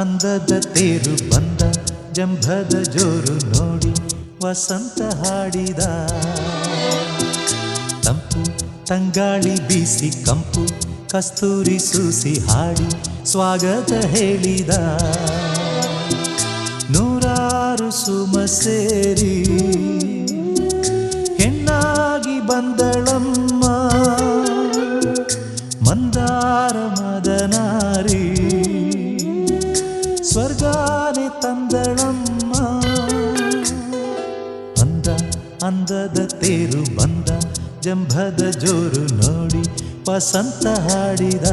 ಅಂದದ ತೇರು ಬಂದ ಜಂಭದ ಜೋರು ನೋಡಿ ವಸಂತ ಹಾಡಿದ. ತಂಪು ತಂಗಾಳಿ ಬೀಸಿ ಕಂಪು ಕಸ್ತೂರಿ ಸೂಸಿ ಹಾಡಿ ಸ್ವಾಗತ ಹೇಳಿದ. ನೂರಾರು ಸುಮ ಸೇರಿ ಹೆಣ್ಣಾಗಿ ಬಂದಳಮ್ಮ, ಮಂದಾರ ಮದನಾರಿ ಸ್ವರ್ಗಾನೆ ತಂದಳಮ್ಮ. ಅಂದ ಅಂದದ ತೇರು ಬಂದ ಜಂಭದ ಜೋರು ನೋಡಿ ವಸಂತ ಹಾಡಿದ.